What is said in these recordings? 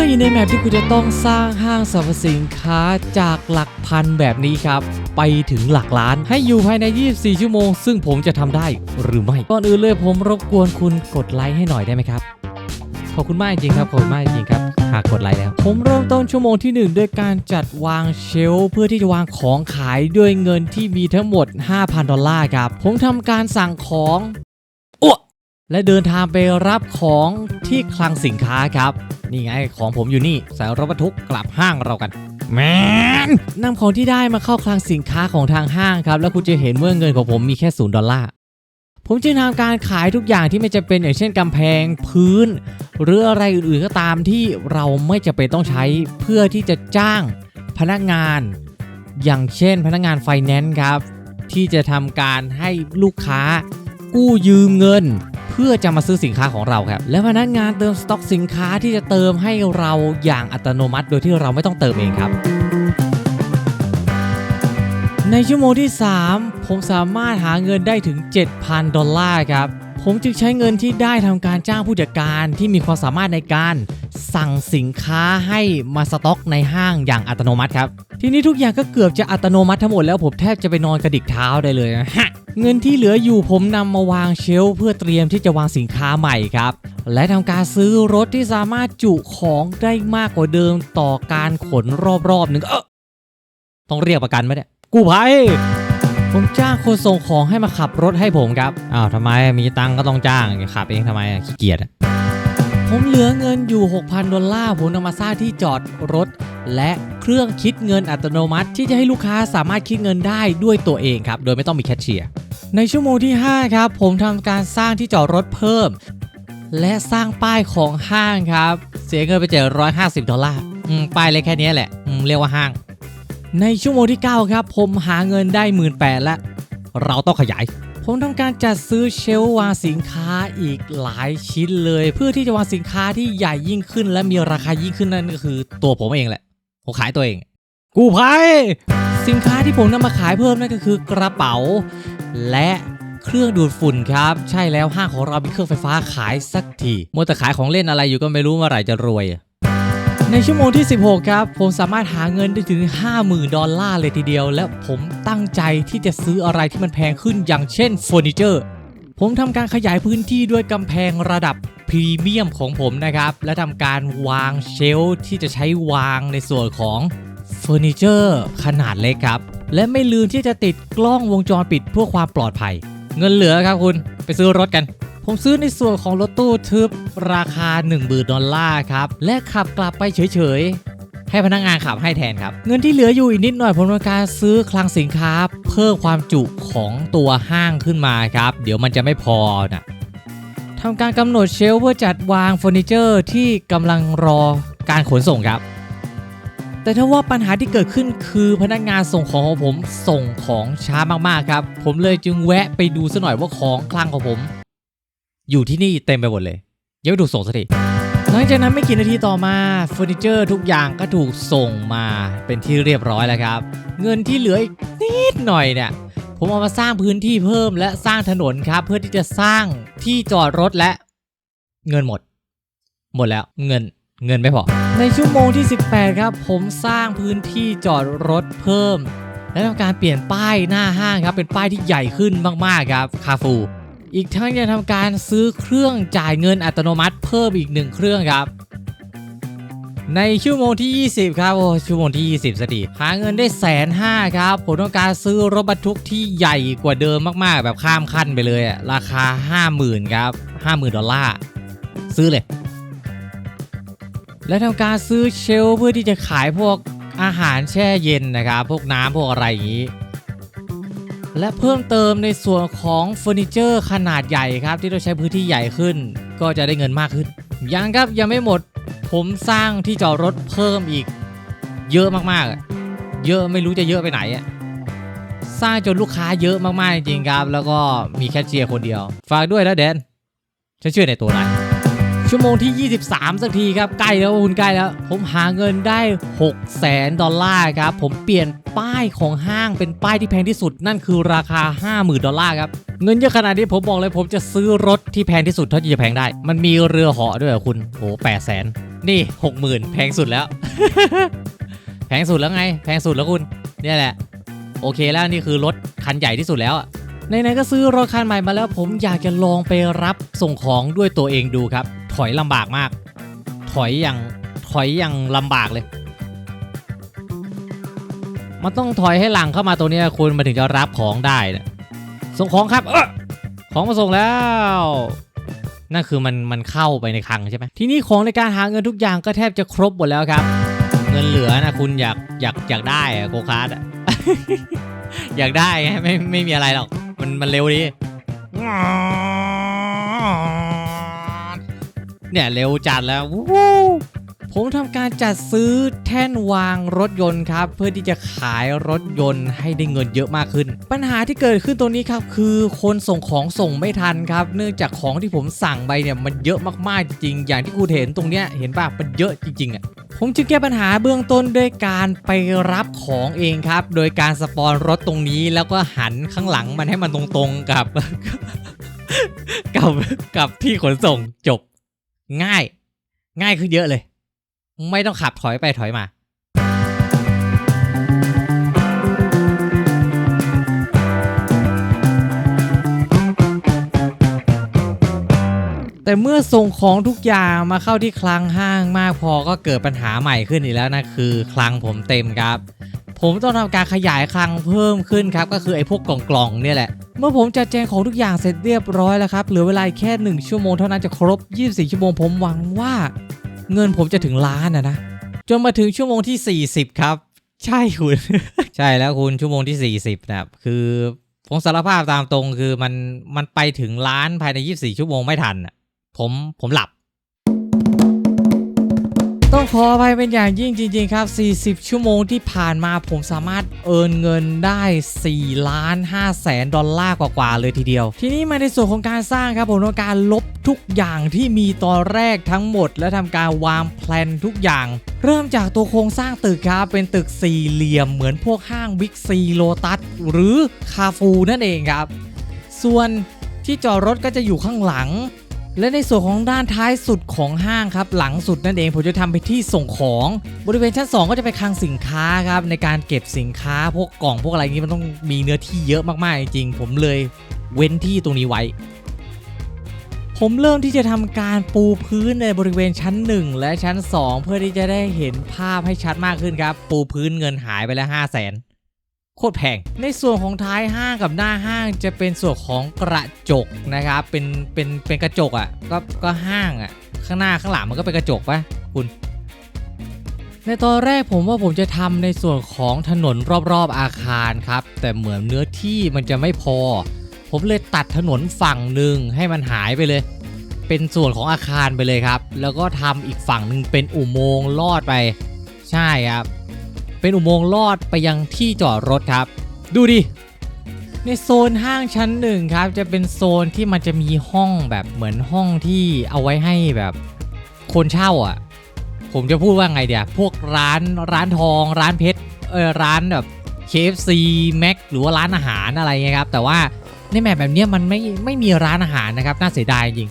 ล่นอยู่ในแมปที่คุณจะต้องสร้างห้างสรรพสินค้าจากหลักพันแบบนี้ครับ ไปถึงหลักล้านให้อยู่ภายใน 24 ชั่วโมง ซึ่งผมจะทำได้หรือไม่ก่อนอื่นเลยผมรบกวนคุณกดไลค์ให้หน่อยได้ไหมครับขอบคุณมากจริงครับขอบคุณมากจริงครับหากกดไลค์แล้ว ผมเริ่มต้นชั่วโมงที่ 1 ด้วยการจัดวางเชลเพื่อที่จะวางของขายด้วยเงินที่มีทั้งหมด 5,000 ดอลลาร์ครับ ผมทำการสั่งของ และเดินทางไปรับของที่คลังสินค้าครับ นี่ไงของผมอยู่นี่ใส่รถบรรทุกกลับห้างเรากันแมนนำของที่ได้มาเข้าคลังสินค้าของทางห้างครับ แล้วคุณจะเห็นเมื่อเงินของผมมีแค่ศูนย์ดอลลาร์ผมจึงทำการขายทุกอย่างที่ไม่จะเป็นอย่างเช่นกำแพงพื้น หรืออะไรอื่นๆก็ตามที่เราไม่จะเป็นต้องใช้เพื่อที่จะจ้างพนักงาน อย่างเช่นพนักงานไฟแนนซ์ครับ ที่จะทำการให้ลูกค้ากู้ยืมเงิน เพื่อจะมาซื้อสินค้าของเราครับและพนักงานเติมสต็อกสินค้าที่จะเติมให้เราอย่างอัตโนมัติ โดยที่เราไม่ต้องเติมเองครับในชั่วโมงที่ 3 ผมสามารถหาเงินได้ถึง 7,000 ดอลลาร์ครับ ผมจึงใช้เงินที่ได้ทำการจ้างผู้จัดการที่มีความสามารถในการสั่งสินค้าให้มาสต็อกในห้างอย่างอัตโนมัติครับ ทีนี้ทุกอย่างก็เกือบจะอัตโนมัติทั้งหมดแล้วผมแทบจะไปนอนกระดิกเท้าได้เลยนะฮะเงินที่เหลืออยู่ผมนำมาวางเชลเพื่อเตรียมที่จะวางสินค้าใหม่ครับ และทำการซื้อรถที่สามารถจุของได้มากกว่าเดิมต่อการขนรอบๆหนึ่งเออต้องเรียกประกันไหมเนี่ยกู้ภัย ผมจ้างคนส่งของให้มาขับรถให้ผมครับอ้าวทำไมมีตังก็ต้องจ้างขับเองทำไมขี้เกียจผมเหลือเงินอยู่ 6,000 ดอลลาร์ผมนำมาสร้างที่จอดรถ และเครื่องคิดเงินอัตโนมัติ ที่จะให้ลูกค้าสามารถคิดเงินได้ด้วยตัวเองครับ โดยไม่ต้องมีแคชเชียร์ ในชั่วโมงที่ 5 ครับ ผมทำการสร้างที่จอดรถเพิ่ม และสร้างป้ายของห้างครับ เสียเงินไปเจอ150ดอลลาร์ป้ายเล็กแค่นี้แหละเรียกว่าห้าง ในชั่วโมงที่ 9 ครับ ผมหาเงินได้ 1 8ื่นแล้วเราต้องขยาย ผมทำการจัดซื้อเชลวางสินค้าอีกหลายชิ้นเลย เพื่อที่จะวางสินค้าที่ใหญ่ยิ่งขึ้น และมีราคายิ่งขึ้นนั่นก็คือ ตัวผมเองแหละผมขายตัวเอง กูภัยสินค้าที่ผมนำมาขายเพิ่มนั่นก็คือกระเป๋า และเครื่องดูดฝุ่นครับ ใช่แล้วห้างของเรามีเครื่องไฟฟ้าขายสักทีมัวแต่ขายของเล่นอะไรอยู่ก็ไม่รู้เมื่อไหร่จะรวย ในชั่วโมงที่ 16 ครับ ผมสามารถหาเงินได้ถึง 50,000 ดอลลาร์เลยทีเดียว และผมตั้งใจที่จะซื้ออะไรที่มันแพงขึ้นอย่างเช่นเฟอร์นิเจอร์ ผมทำการขยายพื้นที่ด้วยกำแพงระดับพรีเมียมของผมนะครับ และทำการวางเชลฟ์ที่จะใช้วางในส่วนของเฟอร์นิเจอร์ขนาดเล็กครับ และไม่ลืมที่จะติดกล้องวงจรปิดเพื่อความปลอดภัย เงินเหลือครับคุณไปซื้อรถกัน ผมซื้อในส่วนของรถตู้ทึบราคา1 0,000ดอลลาร์ครับ และขับกลับไปเฉยๆ ให้พนักงานขับให้แทนครับ เงินที่เหลืออยู่อีกนิดหน่อยผมทำการซื้อคลังสินค้า เพิ่มความจุของตัวห้างขึ้นมาครับ เดี๋ยวมันจะไม่พอนะทำการกำหนดเชลฟ์เพื่อจัดวางเฟอร์นิเจอร์ที่กำลังรอการขนส่งครับ แต่ถ้าว่าปัญหาที่เกิดขึ้นคือพนักงานส่งของของผมส่งของช้ามากๆครับ ผมเลยจึงแวะไปดูซะหน่อยว่าของคลังของผม อยู่ที่นี่เต็มไปหมดเลย ยังไม่ถูกส่งสักทีหลังจากนั้นไม่กี่นาทีต่อมาเฟอร์นิเจอร์ทุกอย่างก็ถูกส่งมาเป็นที่เรียบร้อยแล้วครับ เงินที่เหลืออีกนิดหน่อยเนี่ยผมเอามาสร้างพื้นที่เพิ่มและสร้างถนนครับ เพื่อที่จะสร้างที่จอดรถและ เงินหมด หมดแล้วเงินเงินไม่พอ ในชั่วโมงที่ 18 ครับ ผมสร้างพื้นที่จอดรถเพิ่ม และทำการเปลี่ยนป้ายหน้าห้างครับ เป็นป้ายที่ใหญ่ขึ้นมากๆครับคาฟู อีกทั้งยังทำการซื้อเครื่องจ่ายเงินอัตโนมัติเพิ่มอีกหนึ่งเครื่องครับ ในชั่วโมงที่ 20 ครับโอ้ชั่วโมงที่ 20สตีหาเงินได้แสนห้าครับ ผมต้องการซื้อรถบรรทุกที่ใหญ่กว่าเดิมมากๆ แบบข้ามขั้นไปเลยอะราคา 50,000ครับ50,000 ดอลลาร์ซื้อเลย และทำการซื้อเชลเพื่อที่จะขายพวกอาหารแช่เย็นนะครับ พวกน้ำพวกอะไรอย่างนี้ และเพิ่มเติมในส่วนของเฟอร์นิเจอร์ขนาดใหญ่ครับ ที่ต้องใช้พื้นที่ใหญ่ขึ้น ก็จะได้เงินมากขึ้น ยังครับยังไม่หมด ผมสร้างที่จอดรถเพิ่มอีก เยอะมากๆ เยอะไม่รู้จะเยอะไปไหนอะสร้างจนลูกค้าเยอะมากๆจริงๆครับ แล้วก็มีแคชเชียร์คนเดียว ฝากด้วยนะแดนฉันเชื่อในตัวนาย ชั่วโมงที่ 23 สักทีครับ ใกล้แล้วคุณใกล้แล้ว ผมหาเงินได้6แสนดอลลาร์ครับ ผมเปลี่ยนป้ายของห้างเป็นป้ายที่แพงที่สุด นั่นคือราคา 50,000 ดอลลาร์ครับ เงินเยอะขนาดนี้ผมบอกเลยผมจะซื้อรถที่แพงที่สุดเท่าที่จะแพงได้ มันมีเรือเหาะด้วยเหรอคุณโอ้แปดแสนนี่หกหมื่นแพงสุดแล้ว แพงสุดแล้วไง แพงสุดแล้วคุณเนี่ยแหละ โอเคแล้วนี่คือรถคันใหญ่ที่สุดแล้วอะไหนก็ซื้อรถคันใหม่มาแล้ว ผมอยากจะลองไปรับส่งของด้วยตัวเองดูครับ อยลำบากมาก ถอยอย่างถอยอย่างลำบากเลย มันต้องถอยให้หลังเข้ามาตัวนี้คุณมาถึงจะรับของได้นี่ยส่งของครับเออของมาส่งแล้วนั่นคือมันมันเข้าไปในคลังใช่ไหมทีนี้ของในการหาเงินทุกอย่างก็แทบจะครบหมดแล้วครับ เงินเหลือนะคุณอยากอยากอยากได้อะโกคาร์ดอะอยากได้ไงไม่ไม่มีอะไรหรอก มันมันเร็วดี เนี่ยเร็วจัดแล้ววู้ผมทำการจัดซื้อแท่นวางรถยนต์ครับ เพื่อที่จะขายรถยนต์ให้ได้เงินเยอะมากขึ้น ปัญหาที่เกิดขึ้นตรงนี้ครับคือคนส่งของส่งไม่ทันครับ เนื่องจากของที่ผมสั่งไปเนี่ยมันเยอะมากๆจริงๆอย่างที่คุณเห็นตรงเนี้ยเห็นป่ะมันเยอะจริงๆอะผมจึงแก้ปัญหาเบื้องต้นด้วยการไปรับของเองครับ โดยการสปอนรถตรงนี้แล้วก็หันข้างหลังมันให้มันตรงๆกับ กับกับที่ขนส่งจบ ง่าย ง่ายขึ้นเยอะเลย ไม่ต้องขับถอยไปถอยมา แต่เมื่อส่งของทุกอย่างมาเข้าที่คลังห้างมากพอก็เกิดปัญหาใหม่ขึ้นอีกแล้วนะคือ คลังผมเต็มครับ ผมต้องทำการขยายคลังเพิ่มขึ้นครับ ก็คือไอ้พวกกล่องๆเนี่ยแหละ เมื่อผมจัดแจงของทุกอย่างเสร็จเรียบร้อยแล้วครับ เหลือเวลาแค่ 1 ชั่วโมงเท่านั้นจะครบ 24 ชั่วโมงผมหวังว่าเงินผมจะถึงล้านนะนะ จนมาถึงชั่วโมงที่ 40 ครับ ใช่คุณ ใช่แล้วคุณชั่วโมงที่ 40 นะครับ คือผมสารภาพตามตรงคือมันมันไปถึงล้านภายใน 24 ชั่วโมงไม่ทันผมผมหลับ ต้องขออภัยเป็นอย่างยิ่งจริงๆครับ 40 ชั่วโมงที่ผ่านมาผมสามารถเอินเงินได้4ล้าน5แสนดอลลาร์กว่าๆเลยทีเดียว ทีนี้มาในส่วนของการสร้างครับผมต้องการลบทุกอย่างที่มีตอนแรกทั้งหมด และทำการวางแพลนทุกอย่าง เริ่มจากตัวโครงสร้างตึกครับเป็นตึกสี่เหลี่ยมเหมือนพวกห้างบิ๊กซีโลตัสหรือคาฟูนั่นเองครับ ส่วนที่จอดรถก็จะอยู่ข้างหลัง และในส่วนของด้านท้ายสุดของห้างครับ หลังสุดนั่นเองผมจะทำไปที่ส่งของบริเวณชั้น 2 ก็จะไปนคลังสินค้าครับในการเก็บสินค้าพวกกล่องพวกอะไรนี้มันต้องมีเนื้อที่เยอะมากๆจริงผมเลยเว้นที่ตรงนี้ไว้ ผมเริ่มที่จะทำการปูพื้นในบริเวณชั้น 1 และชั้น 2 เพื่อที่จะได้เห็นภาพให้ชัดมากขึ้นครับ ปูพื้นเงินหายไปแล้ว 5 0 0 0 0น โคตรแพง ในส่วนของท้ายห้างกับหน้าห้างจะเป็นส่วนของกระจกนะครับ เป็นเป็นเป็นกระจกอะ่ะก็ก็ห้างอะ่ะข้างหน้าข้างหลังมันก็เป็นกระจกปะคุณ ในตอนแรกผมว่าผมจะทำในส่วนของถนนรอบๆอาคารครับ แต่เหมือนเนื้อที่มันจะไม่พอ ผมเลยตัดถนนฝั่งหนึ่งให้มันหายไปเลย เป็นส่วนของอาคารไปเลยครับ แล้วก็ทำอีกฝั่งหนึ่งเป็นอุโมงค์ลอดไป ใช่ครับ เป็นอุโมงค์ลอดไปยังที่จอดรถครับ ดูดิ ในโซนห้างชั้นหนึ่งครับ จะเป็นโซนที่มันจะมีห้องแบบเหมือนห้องที่เอาไว้ให้แบบคนเช่าอะ ผมจะพูดว่าไงเดี๋ยวพวกร้านร้านทอง ร้านเพชรเออร้านแบบ KFC Mac หรือว่าร้านอาหารอะไรเงี้ยครับ แต่ว่าในแมปแบบเนี้ยมันไม่ไม่มีร้านอาหารนะครับน่าเสียดายจริง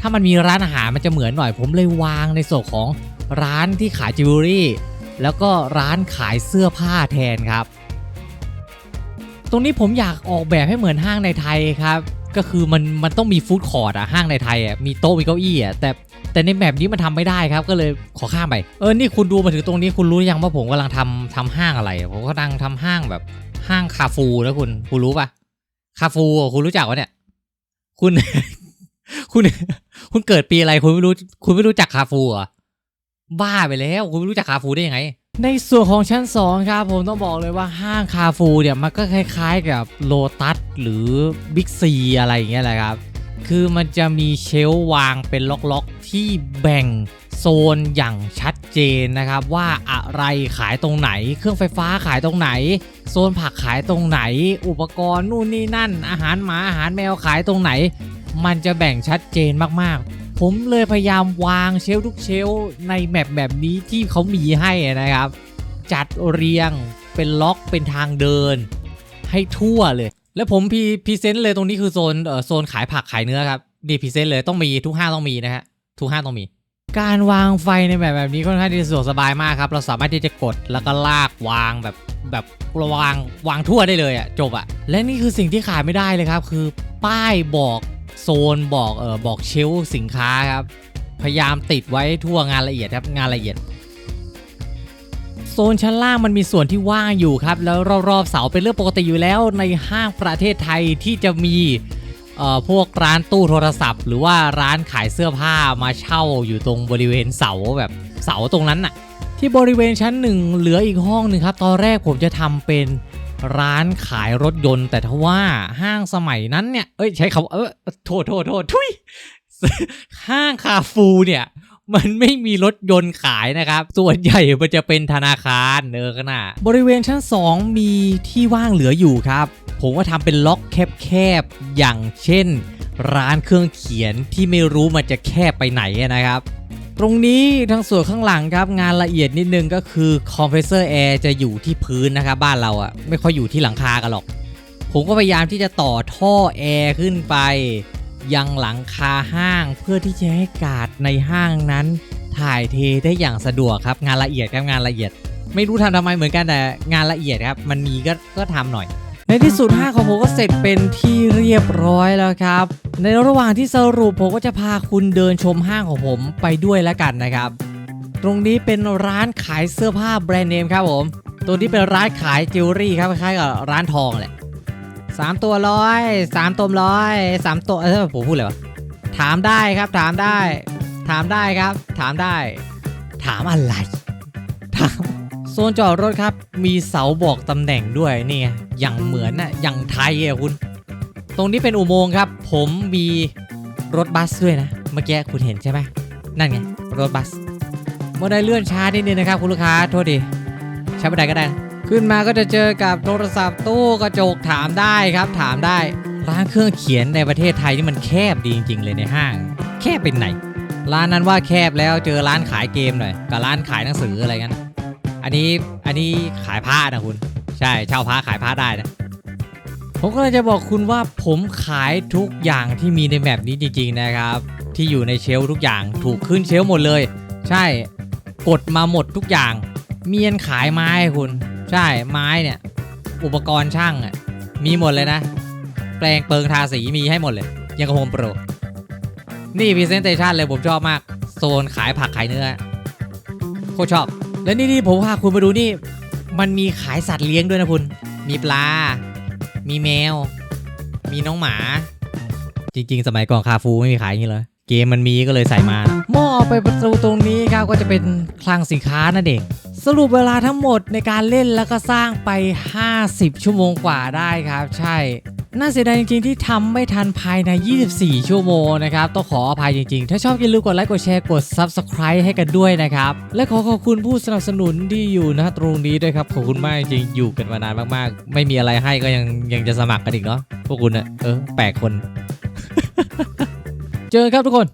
ถ้ามันมีร้านอาหารมันจะเหมือนหน่อย ผมเลยวางในส่วนของร้านที่ขายจิวเวลรี่ แล้วก็ร้านขายเสื้อผ้าแทนครับ ตรงนี้ผมอยากออกแบบให้เหมือนห้างในไทยครับ ก็คือมันมันต้องมีฟู้ดคอร์ทอะห้างในไทยอะมีโต๊ะมีเก้าอี้อะแต่แต่ในแบบนี้มันทำไม่ได้ครับก็เลยขอข้ามไปเออนี่คุณดูมาถึงตรงนี้คุณรู้ยังว่าผมกำลังทำทำห้างอะไรผมกำลังทำห้างแบบห้างคาฟูนะคุณคุณรู้ปะคาฟูคุณรู้จักวะเนี่ยคุณ คุณ คุณเกิดปีอะไรคุณไม่รู้ คุณไม่รู้จักคาฟูอะ บ้าไปแล้วคุณไม่รู้จักคาฟูได้ยังไง ในส่วนของชั้น 2 ครับผมต้องบอกเลยว่าห้างคาฟูเนี่ยมันก็คล้าย ๆกับโลตัสหรือบิ๊กซีอะไรอย่างเงี้ยแหละครับ คือมันจะมีเชลวางเป็นล็อกๆที่แบ่งโซนอย่างชัดเจนนะครับว่าอะไรขายตรงไหน เครื่องไฟฟ้าขายตรงไหน โซนผักขายตรงไหน อุปกรณ์นู่นนี่นั่น อาหารหมาอาหารแมวขายตรงไหน มันจะแบ่งชัดเจนมากๆ ผมเลยพยายามวางเชลทุกเชลในแมปแบบนี้ที่เขามีให้นะครับ จัดเรียงเป็นล็อกเป็นทางเดิน ให้ทั่วเลย แล้วผมพรีพรีเซนต์เลยตรงนี้คือโซนเอ่อโซนขายผักขายเนื้อครับนี่พรีเซนต์เลยต้องมีทุกห้างต้องมีนะฮะทุกห้างต้องมี การวางไฟในแบบแบบนี้ค่อนข้างที่จะสะดวกสบายมากครับ เราสามารถที่จะกดแล้วก็ลากวางแบบแบบวางวางทั่วได้เลยอะ่ะจบอะ่ะและนี่คือสิ่งที่ขาดไม่ได้เลยครับ คือป้ายบอก โซนบอกเออบอกเชลสินค้าครับ พยายามติดไว้ทั่วงานละเอียดครับงานละเอียด โซนชั้นล่างมันมีส่วนที่ว่างอยู่ครับ แล้วรอบๆเสาเป็นเรื่องปกติอยู่แล้วในห้างประเทศไทยที่จะมีเอ่อพวกร้านตู้โทรศัพท์ หรือว่าร้านขายเสื้อผ้ามาเช่าอยู่ตรงบริเวณเสาแบบเสาตรงนั้นน่ะ ที่บริเวณชั้นหนึ่งเหลืออีกห้องหนึ่งครับ ตอนแรกผมจะทำเป็น ร้านขายรถยนต์ แต่ทว่าห้างสมัยนั้นเนี่ย เอ้ยใช้คำเออโทษโทษโทษทุยห้างคาฟูเนี่ยมันไม่มีรถยนต์ขายนะครับ ส่วนใหญ่มันจะเป็นธนาคารเนอขนาบริเวณชั้น 2 มีที่ว่างเหลืออยู่ครับ ผมก็ทำเป็นล็อกแคบๆ อย่างเช่น ร้านเครื่องเขียนที่ไม่รู้มันจะแคบไปไหนนะครับ ตรงนี้ทางส่วนข้างหลังครับงานละเอียดนิดนึงก็คือคอมเพรสเซอร์แอร์จะอยู่ที่พื้นนะครับบ้านเราอะไม่ค่อยอยู่ที่หลังคากันหรอก ผมก็พยายามที่จะต่อท่อแอร์ขึ้นไป ยังหลังคาห้างเพื่อที่จะให้กาดในห้างนั้น ถ่ายเทได้อย่างสะดวกครับงานละเอียดครับงานละเอียด ไม่รู้ทำทำไมเหมือนกันแต่งานละเอียดครับมันมีก็ก็ทำหน่อย ในที่สุดห้างของผมก็เสร็จเป็นที่เรียบร้อยแล้วครับ ในระหว่างที่สรุปผมก็จะพาคุณเดินชมห้างของผมไปด้วยแล้วกันนะครับ ตรงนี้เป็นร้านขายเสื้อผ้าแบรนด์เนมครับผมตัวนี้เป็นร้านขายจิวเวลรี่ครับคล้ายกับร้านทองแหละสามตัวร้อยสามตัวร้อยสามตัวเออผมพูดอะไรวะถามได้ครับถามได้ ถามได้ครับ ถามได้ ถามอะไร ถาม นจอดรถครับ มีเสาบอกตำแหน่งด้วยนี่อย่างเหมือนน่ะอย่างไทยอะคุณ ตรงนี้เป็นอุโมงค์ครับ ผมมีรถบัสด้วยนะ เมื่อกี้คุณเห็นใช่ไหมนั่นไงรถบัสบันไดเลื่อนช้านิดนึงนะครับ คุณลูกค้าโทษดีใช้บันไดก็ได้ ขึ้นมาก็จะเจอกับโทรศัพท์ตู้กระจกถามได้ครับ ถามได้ร้านเครื่องเขียนในประเทศไทยนี่มันแคบดีจริง ๆ เลยในห้าง แคบเป็นไหน ร้านนั้นว่าแคบแล้วเจอร้านขายเกมหน่อยกับร้านขายหนังสืออะไรกัน นนี้อันนี้ขายผ้านะคุณ ใช่เช่าผ้าขายผ้าได้นะ ผมก็เลยจะบอกคุณว่าผมขายทุกอย่างที่มีในแมปนี้จริงๆนะครับ ที่อยู่ในเชลฟ์ทุกอย่างถูกขึ้นเชลฟ์หมดเลย ใช่กดมาหมดทุกอย่าง เมียนขายไม้คุณ ใช่ไม้เนี่ย อุปกรณ์ช่างอะมีหมดเลยนะ แปลงเปิงทาสีมีให้หมดเลย ยังกับโฮมโปร นี่พรีเซนเตชันเลยผมชอบมาก โซนขายผักขายเนื้อโคตรชอบ และนี่ที่ผมพาคุณมาดูนี่ มันมีขายสัตว์เลี้ยงด้วยนะคุณ มีปลา มีแมว มีน้องหมา จริง ๆ สมัยก่อนคาฟูไม่มีขายอย่างนี้เลยเกมมันมีก็เลยใส่มาหม้อไปประตูตรงนี้ครับก็จะเป็นคลังสินค้านั่นเองสรุปเวลาทั้งหมดในการเล่นแล้วก็สร้างไป 50 ชั่วโมงกว่าได้ครับ ใช่ น่าเสียดายจริงๆที่ทำไม่ทันภายใน 24 ชั่วโมงนะครับ ต้องขออภัยจริงๆ ถ้าชอบอย่าลืมกดไลค์กดแชร์กด Subscribe ให้กันด้วยนะครับ และขอขอบคุณผู้สนับสนุนที่อยู่นะตรงนี้ด้วยครับ ขอบคุณมากจริงๆอยู่กันมานานมากๆ ไม่มีอะไรให้ก็ยังยังจะสมัครกันอีกเนาะพวกคุณอะเออแปลกคน เจอครับทุกคน